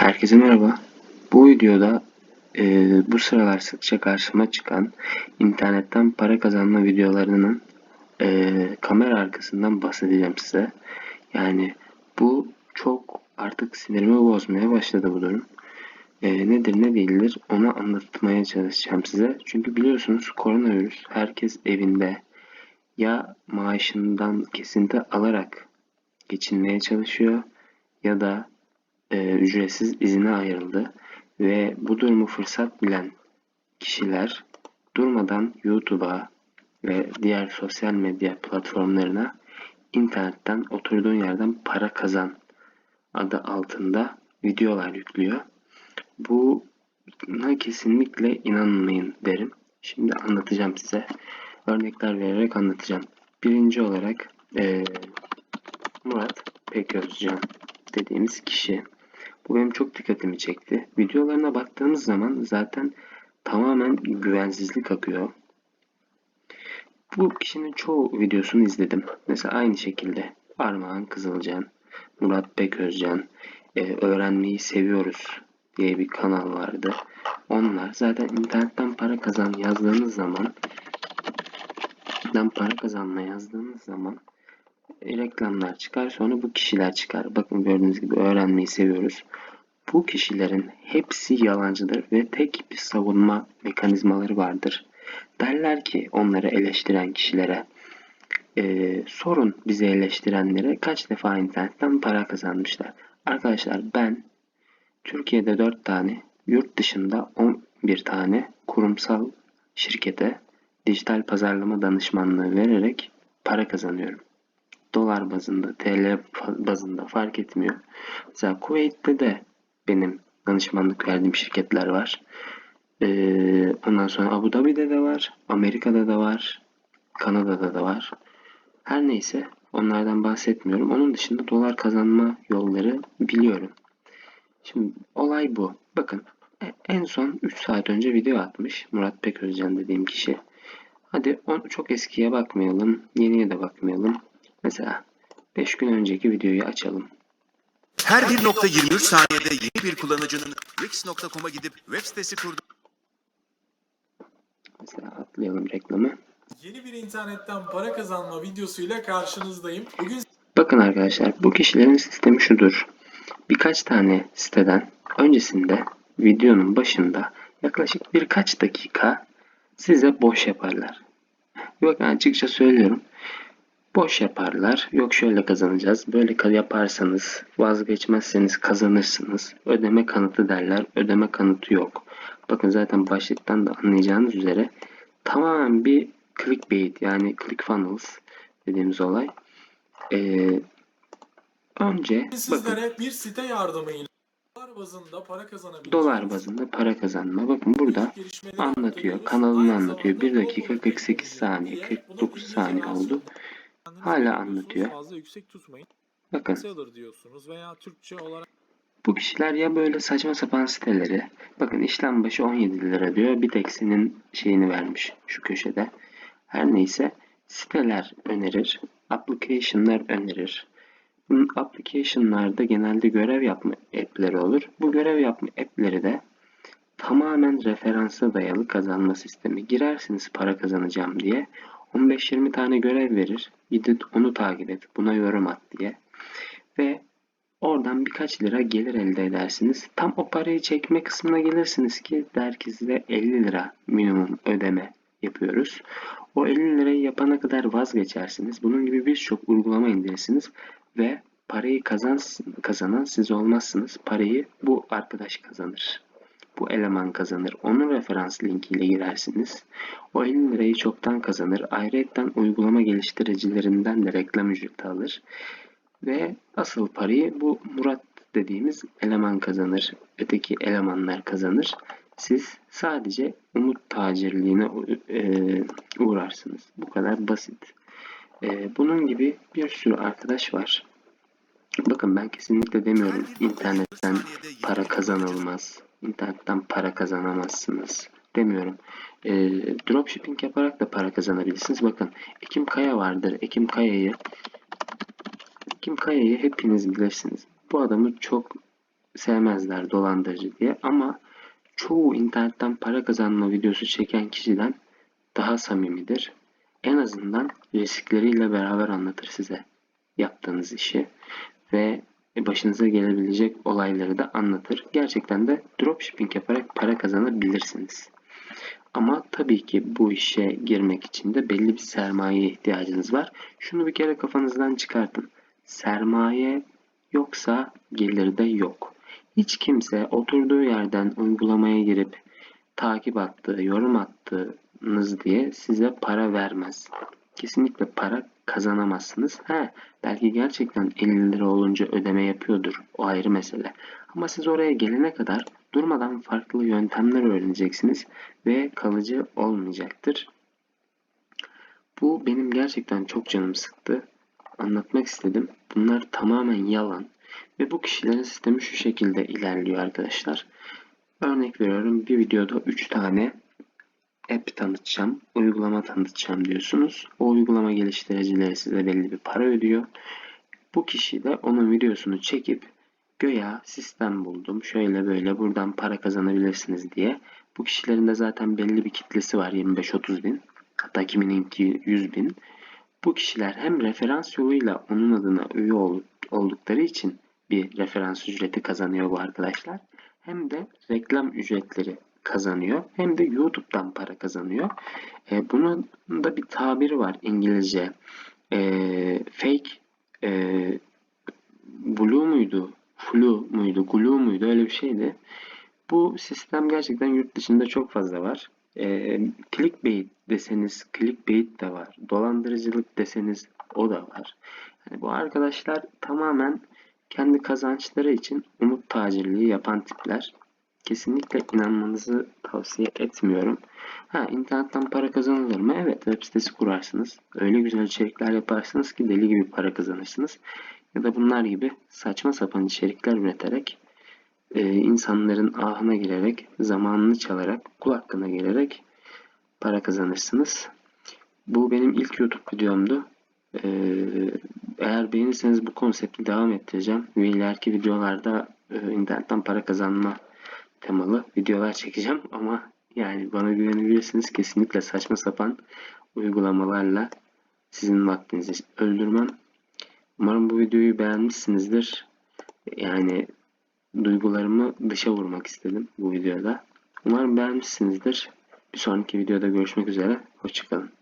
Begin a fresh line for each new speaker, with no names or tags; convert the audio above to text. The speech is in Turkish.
Herkese merhaba. Bu videoda e, bu sıralar sıkça karşıma çıkan internetten para kazanma videolarının e, kamera arkasından bahsedeceğim size. Yani bu çok artık sinirimi bozmaya başladı bu durum. E, nedir ne değildir onu anlatmaya çalışacağım size. Çünkü biliyorsunuz koronavirüs herkes evinde ya maaşından kesinti alarak geçinmeye çalışıyor ya da e, ücretsiz izine ayrıldı ve bu durumu fırsat bilen kişiler durmadan YouTube'a ve diğer sosyal medya platformlarına internetten oturduğun yerden para kazan adı altında videolar yüklüyor. Buna kesinlikle inanmayın derim. Şimdi anlatacağım size. Örnekler vererek anlatacağım. Birinci olarak e, Murat Peközcan dediğimiz kişi. Bu benim çok dikkatimi çekti. Videolarına baktığımız zaman zaten tamamen güvensizlik akıyor. Bu kişinin çoğu videosunu izledim. Mesela aynı şekilde Armağan Kızılcan, Murat Beközcan, e, Öğrenmeyi Seviyoruz diye bir kanal vardı. Onlar zaten internetten para kazan yazdığınız zaman internetten para kazanma yazdığınız zaman reklamlar çıkar sonra bu kişiler çıkar. Bakın gördüğünüz gibi öğrenmeyi seviyoruz. Bu kişilerin hepsi yalancıdır ve tek bir savunma mekanizmaları vardır. Derler ki onları eleştiren kişilere e, sorun bizi eleştirenlere kaç defa internetten para kazanmışlar. Arkadaşlar ben Türkiye'de 4 tane yurt dışında 11 tane kurumsal şirkete dijital pazarlama danışmanlığı vererek para kazanıyorum dolar bazında, TL bazında fark etmiyor. Mesela Kuveyt'te de benim danışmanlık verdiğim şirketler var. Ee, ondan sonra Abu Dhabi'de de var, Amerika'da da var, Kanada'da da var. Her neyse onlardan bahsetmiyorum. Onun dışında dolar kazanma yolları biliyorum. Şimdi olay bu. Bakın e, en son 3 saat önce video atmış Murat Peközcan dediğim kişi. Hadi on, çok eskiye bakmayalım, yeniye de bakmayalım. Mesela 5 gün önceki videoyu açalım.
Her 1.23 saniyede yeni bir kullanıcının Wix.com'a gidip web sitesi kurdu.
Mesela atlayalım reklamı.
Yeni bir internetten para kazanma videosuyla karşınızdayım. Bugün
Bakın arkadaşlar bu kişilerin sistemi şudur. Birkaç tane siteden öncesinde videonun başında yaklaşık birkaç dakika size boş yaparlar. Bakın açıkça söylüyorum. Boş yaparlar. Yok şöyle kazanacağız. Böyle yaparsanız vazgeçmezseniz kazanırsınız. Ödeme kanıtı derler. Ödeme kanıtı yok. Bakın zaten başlıktan da anlayacağınız üzere tamamen bir clickbait yani ClickFunnels dediğimiz olay. Ee, önce bakın
sizlere bir site yardımıyla dolar bazında para kazanabileceğiniz
dolar bazında para kazanma. Bakın burada anlatıyor. Kanalını anlatıyor.
zamanda
1 dakika
bol bol
48 saniye,
diye
49
bunu
saniye oldu. Hala anlatıyor.
Fazla yüksek tutmayın.
Bakın
Seller diyorsunuz veya Türkçe olarak
Bu kişiler ya böyle saçma sapan siteleri. Bakın işlem başı 17 lira diyor. Bir tek senin şeyini vermiş şu köşede. Her neyse siteler önerir. Application'lar önerir. Bunun application'larda genelde görev yapma app'leri olur. Bu görev yapma app'leri de tamamen referansa dayalı kazanma sistemi. Girersiniz para kazanacağım diye. 15-20 tane görev verir. Gidip onu takip et, buna yorum at diye. Ve Oradan birkaç lira gelir elde edersiniz. Tam o parayı çekme kısmına gelirsiniz ki der ki size 50 lira minimum ödeme yapıyoruz. O 50 lirayı yapana kadar vazgeçersiniz. Bunun gibi birçok uygulama indirirsiniz ve parayı kazan, kazanan siz olmazsınız. Parayı bu arkadaş kazanır. Bu eleman kazanır. Onun referans linkiyle girersiniz. O 50 lirayı çoktan kazanır. Ayrıca uygulama geliştiricilerinden de reklam ücreti alır. Ve asıl parayı bu Murat dediğimiz eleman kazanır. Öteki elemanlar kazanır. Siz sadece umut tacirliğine e, uğrarsınız. Bu kadar basit. E, bunun gibi bir sürü arkadaş var. Bakın ben kesinlikle demiyorum internetten para kazanılmaz. İnternetten para kazanamazsınız demiyorum. E, dropshipping yaparak da para kazanabilirsiniz. Bakın Ekim Kaya vardır. Ekim Kaya'yı Kim Kaya'yı hepiniz bilirsiniz. Bu adamı çok sevmezler dolandırıcı diye ama çoğu internetten para kazanma videosu çeken kişiden daha samimidir. En azından riskleriyle beraber anlatır size yaptığınız işi ve başınıza gelebilecek olayları da anlatır. Gerçekten de dropshipping yaparak para kazanabilirsiniz. Ama tabii ki bu işe girmek için de belli bir sermayeye ihtiyacınız var. Şunu bir kere kafanızdan çıkartın. Sermaye yoksa gelir de yok. Hiç kimse oturduğu yerden uygulamaya girip takip attığı, yorum attığınız diye size para vermez. Kesinlikle para kazanamazsınız. He, belki gerçekten 50 lira olunca ödeme yapıyordur. O ayrı mesele. Ama siz oraya gelene kadar durmadan farklı yöntemler öğreneceksiniz ve kalıcı olmayacaktır. Bu benim gerçekten çok canım sıktı. Anlatmak istedim. Bunlar tamamen yalan. Ve bu kişilerin sistemi şu şekilde ilerliyor arkadaşlar. Örnek veriyorum bir videoda 3 tane app tanıtacağım, uygulama tanıtacağım diyorsunuz. O uygulama geliştiricileri size belli bir para ödüyor. Bu kişi de onun videosunu çekip göya sistem buldum, şöyle böyle buradan para kazanabilirsiniz diye. Bu kişilerin de zaten belli bir kitlesi var 25-30 bin. Hatta kimininki 100 bin. Bu kişiler hem referans yoluyla onun adına üye ol- oldukları için bir referans ücreti kazanıyor bu arkadaşlar. Hem de reklam ücretleri kazanıyor. Hem de YouTube'dan para kazanıyor. E, bunun da bir tabiri var İngilizce. E, fake e, blue muydu? Flu muydu? Glue muydu? Öyle bir şeydi. Bu sistem gerçekten yurt dışında çok fazla var. E, clickbait deseniz clickbait de var. Dolandırıcılık deseniz o da var. Yani bu arkadaşlar tamamen kendi kazançları için umut tacirliği yapan tipler. Kesinlikle inanmanızı tavsiye etmiyorum. Ha internetten para kazanılır mı? Evet web sitesi kurarsınız. Öyle güzel içerikler yaparsınız ki deli gibi para kazanırsınız. Ya da bunlar gibi saçma sapan içerikler üreterek e, insanların ahına girerek, zamanını çalarak, kul hakkına gelerek para kazanırsınız. Bu benim ilk YouTube videomdu. Ee, eğer beğenirseniz bu konsepti devam ettireceğim. Ve ileriki videolarda e, internetten para kazanma temalı videolar çekeceğim ama yani bana güvenebilirsiniz kesinlikle saçma sapan uygulamalarla sizin vaktinizi öldürmem. Umarım bu videoyu beğenmişsinizdir. Yani duygularımı dışa vurmak istedim bu videoda. Umarım beğenmişsinizdir. Bir sonraki videoda görüşmek üzere. Hoşçakalın.